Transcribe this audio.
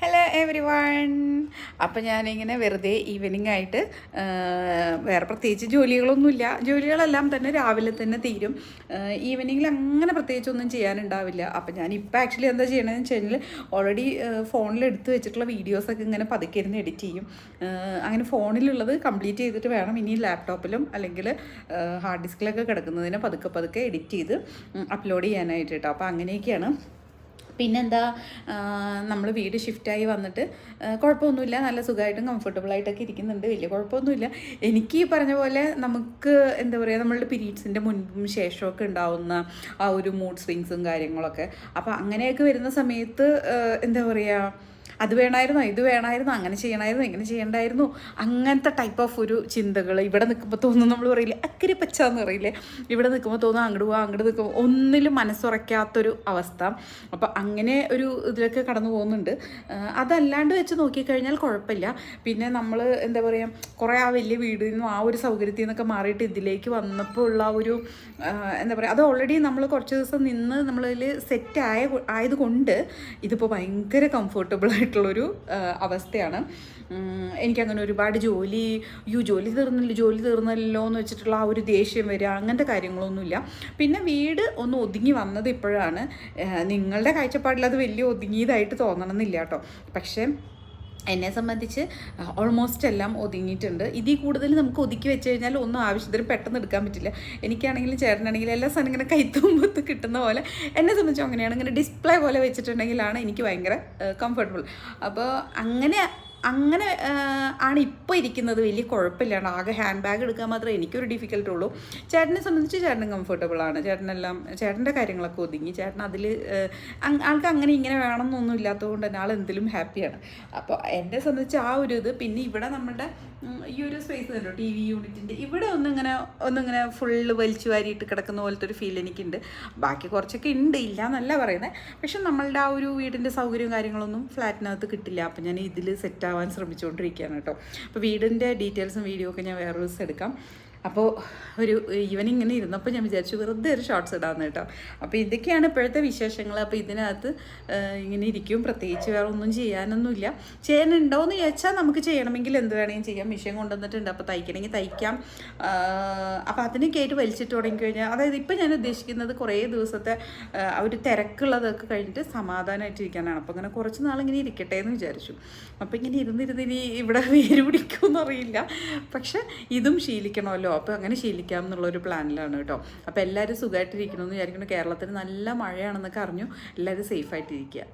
Hello every one അപ്പം ഞാനിങ്ങനെ വെറുതെ ഈവനിങ് ആയിട്ട് വേറെ പ്രത്യേകിച്ച് ജോലികളൊന്നുമില്ല. ജോലികളെല്ലാം തന്നെ രാവിലെ തന്നെ തീരും. ഈവനിങ്ങിൽ അങ്ങനെ പ്രത്യേകിച്ചൊന്നും ചെയ്യാനുണ്ടാവില്ല. അപ്പം ഞാൻ ഇപ്പം ആക്ച്വലി എന്താ ചെയ്യണമെന്ന് വെച്ച് കഴിഞ്ഞാൽ ഓൾറെഡി ഫോണിൽ എടുത്ത് വെച്ചിട്ടുള്ള വീഡിയോസൊക്കെ ഇങ്ങനെ പതുക്കെ ഇരുന്ന് എഡിറ്റ് ചെയ്യും. അങ്ങനെ ഫോണിലുള്ളത് കംപ്ലീറ്റ് ചെയ്തിട്ട് വേണം ഇനി ലാപ്ടോപ്പിലും അല്ലെങ്കിൽ ഹാർഡ് ഡിസ്കിലൊക്കെ കിടക്കുന്നതിനെ പതുക്കെ പതുക്കെ എഡിറ്റ് ചെയ്ത് അപ്ലോഡ് ചെയ്യാനായിട്ട് കേട്ടോ. അപ്പോൾ അങ്ങനെയൊക്കെയാണ്. പിന്നെന്താ നമ്മൾ വീട് ഷിഫ്റ്റായി വന്നിട്ട് കുഴപ്പമൊന്നുമില്ല നല്ല സുഖമായിട്ടും കംഫർട്ടബിളായിട്ടൊക്കെ ഇരിക്കുന്നുണ്ട്. വലിയ കുഴപ്പമൊന്നുമില്ല എനിക്ക് ഈ പറഞ്ഞ പോലെ നമുക്ക് എന്താ പറയുക നമ്മളുടെ പീരീഡ്സിന്റെ മുൻപും ശേഷമൊക്കെ ഉണ്ടാവുന്ന ആ ഒരു മൂഡ് സ്വിങ്സും കാര്യങ്ങളൊക്കെ. അപ്പോൾ അങ്ങനെയൊക്കെ വരുന്ന സമയത്ത് എന്താ പറയുക അത് വേണമായിരുന്നു ഇത് വേണമായിരുന്നു അങ്ങനെ ചെയ്യണമായിരുന്നു ഇങ്ങനെ ചെയ്യണ്ടായിരുന്നു. അങ്ങനത്തെ ടൈപ്പ് ഓഫ് ഒരു ചിന്തകൾ ഇവിടെ നിൽക്കുമ്പോൾ തോന്നുന്നു നമ്മൾ പറയില്ലേ അക്കരി പച്ച എന്ന് പറയില്ലേ? ഇവിടെ നിൽക്കുമ്പോൾ തോന്നുന്നു അങ്ങോട്ട് പോവാം അങ്ങോട്ട് നിൽക്കുമ്പോൾ ഒന്നിലും മനസ്സുറയ്ക്കാത്തൊരു അവസ്ഥ. അപ്പോൾ അങ്ങനെ ഒരു ഇതിലൊക്കെ കടന്നു പോകുന്നുണ്ട്. അതല്ലാണ്ട് വെച്ച് നോക്കിക്കഴിഞ്ഞാൽ കുഴപ്പമില്ല. പിന്നെ നമ്മൾ എന്താ പറയുക കുറേ ആ വലിയ വീടിൽ നിന്നും ആ ഒരു സൗകര്യത്തിൽ നിന്നൊക്കെ മാറിയിട്ട് ഇതിലേക്ക് വന്നപ്പോൾ ഉള്ള ഒരു എന്താ പറയുക അത് ഓൾറെഡി നമ്മൾ കുറച്ച് ദിവസം നിന്ന് നമ്മളതിൽ സെറ്റ് ആയ ആയതുകൊണ്ട് ഇതിപ്പോൾ ഭയങ്കര കംഫർട്ടബിൾ ആയിട്ടുള്ളൊരു അവസ്ഥയാണ്. എനിക്കങ്ങനെ ഒരുപാട് ജോലി യു ജോലി തീർന്നില്ല ജോലി തീർന്നല്ലോ എന്ന് വെച്ചിട്ടുള്ള ആ ഒരു ദേഷ്യം വരിക അങ്ങനത്തെ കാര്യങ്ങളൊന്നുമില്ല. പിന്നെ വീട് ഒന്ന് ഒതുങ്ങി വന്നത് ഇപ്പോഴാണ്. നിങ്ങളുടെ കാഴ്ചപ്പാടിൽ അത് വലിയ ഒതുങ്ങിയതായിട്ട് തോന്നണമെന്നില്ല കേട്ടോ. പക്ഷേ എന്നെ സംബന്ധിച്ച് ഓൾമോസ്റ്റ് എല്ലാം ഒതുങ്ങിയിട്ടുണ്ട്. ഇതിൽ കൂടുതൽ നമുക്ക് ഒതുക്കി വെച്ച് കഴിഞ്ഞാൽ ഒന്നും ആവശ്യത്തിന് പെട്ടെന്ന് എടുക്കാൻ പറ്റില്ല. എനിക്കാണെങ്കിലും ചേട്ടനാണെങ്കിലും എല്ലാ സാധനം ഇങ്ങനെ കൈത്തുമ്പത്ത് കിട്ടുന്ന പോലെ എന്നെ സംബന്ധിച്ച് അങ്ങനെയാണ്. ഇങ്ങനെ ഡിസ്പ്ലേ പോലെ വെച്ചിട്ടുണ്ടെങ്കിലാണ് എനിക്ക് ഭയങ്കര കംഫർട്ടബിൾ അപ്പോൾ അങ്ങനെ അങ്ങനെ ആണ് ഇപ്പോൾ ഇരിക്കുന്നത്. വലിയ കുഴപ്പമില്ലാണ്ട്. ആകെ ഹാൻഡ് ബാഗ് എടുക്കാൻ മാത്രമേ എനിക്കൊരു ഡിഫിക്കൽട്ട് ഉള്ളൂ. ചേട്ടനെ സംബന്ധിച്ച് ചേട്ടൻ കംഫർട്ടബിൾ ആണ്. ചേട്ടനെല്ലാം ചേട്ടന്റെ കാര്യങ്ങളൊക്കെ ഒതുങ്ങി. ചേട്ടൻ അതിൽ ആൾക്ക് അങ്ങനെ ഇങ്ങനെ വേണമെന്നൊന്നും ഇല്ലാത്തതുകൊണ്ട് തന്നെ ആൾ എന്തിലും ഹാപ്പിയാണ് അപ്പോൾ എന്നെ സംബന്ധിച്ച് ആ ഒരു ഇത്. പിന്നെ ഇവിടെ നമ്മുടെ ഈ ഒരു സ്പേസ് കണ്ടോ? ടി വി യൂണിറ്റിന്റെ ഇവിടെ ഒന്നിങ്ങനെ ഒന്നിങ്ങനെ ഫുള്ള് വലിച്ചു വാരിയിട്ട് കിടക്കുന്ന പോലത്തെ ഒരു ഫീൽ എനിക്കുണ്ട്. ബാക്കി കുറച്ചൊക്കെ ഉണ്ട്. ഇല്ല എന്നല്ല പറയുന്നത് പക്ഷെ നമ്മളുടെ ആ ഒരു വീടിന്റെ സൗകര്യവും കാര്യങ്ങളൊന്നും ഫ്ലാറ്റിനകത്ത് കിട്ടില്ല. അപ്പം ഞാൻ ഇതിൽ സെറ്റ് ആവാൻ ശ്രമിച്ചുകൊണ്ടിരിക്കുകയാണ് കേട്ടോ. അപ്പോൾ വീടിന്റെ ഡീറ്റെയിൽസും വീഡിയോ ഒക്കെ ഞാൻ വേറൊരു ദിവസം എടുക്കാം. അപ്പോൾ ഒരു ഈവനിങ് ഇങ്ങനെ ഇരുന്നപ്പോൾ ഞാൻ വിചാരിച്ചു വെറുതെ ഒരു ഷോർട്സ് ഇടാമെന്ന് കേട്ടോ. അപ്പോൾ ഇതൊക്കെയാണ് ഇപ്പോഴത്തെ വിശേഷങ്ങൾ അപ്പോൾ ഇതിനകത്ത് ഇങ്ങനെ ഇരിക്കും. പ്രത്യേകിച്ച് വേറെ ഒന്നും ചെയ്യാനൊന്നുമില്ല ചെയ്യാനുണ്ടോ എന്ന് ചോദിച്ചാൽ നമുക്ക് ചെയ്യണമെങ്കിൽ എന്ത് വേണമെങ്കിലും ചെയ്യാം. മിഷൻ കൊണ്ടുവന്നിട്ടുണ്ട്. അപ്പോൾ തയ്ക്കണമെങ്കിൽ തയ്ക്കാം. അപ്പോൾ അതിനൊക്കെ ആയിട്ട് വലിച്ചിട്ട് തുടങ്ങി കഴിഞ്ഞാൽ അതായത് ഇപ്പം ഞാൻ ഉദ്ദേശിക്കുന്നത് കുറേ ദിവസത്തെ ഒരു തിരക്കുള്ളതൊക്കെ കഴിഞ്ഞിട്ട് സമാധാനമായിട്ട് ഇരിക്കാനാണ്. അപ്പോൾ അങ്ങനെ കുറച്ച് നാളിങ്ങനെ ഇരിക്കട്ടെ എന്ന് വിചാരിച്ചു. അപ്പോൾ ഇങ്ങനെ ഇരുന്നിരുന്ന് ഇനി ഇവിടെ വേര് പിടിക്കുമെന്നറിയില്ല പക്ഷെ ഇതും ശീലിക്കണമല്ലോ. അപ്പോൾ അങ്ങനെ ശീലിക്കാം എന്നുള്ളൊരു പ്ലാനിലാണ് കേട്ടോ. അപ്പോൾ എല്ലാവരും സുഖമായിട്ടിരിക്കണമെന്ന് വിചാരിക്കുന്നു. കേരളത്തിൽ നല്ല മഴയാണെന്നൊക്കെ അറിഞ്ഞു. എല്ലാവരും സേഫായിട്ടിരിക്കുക.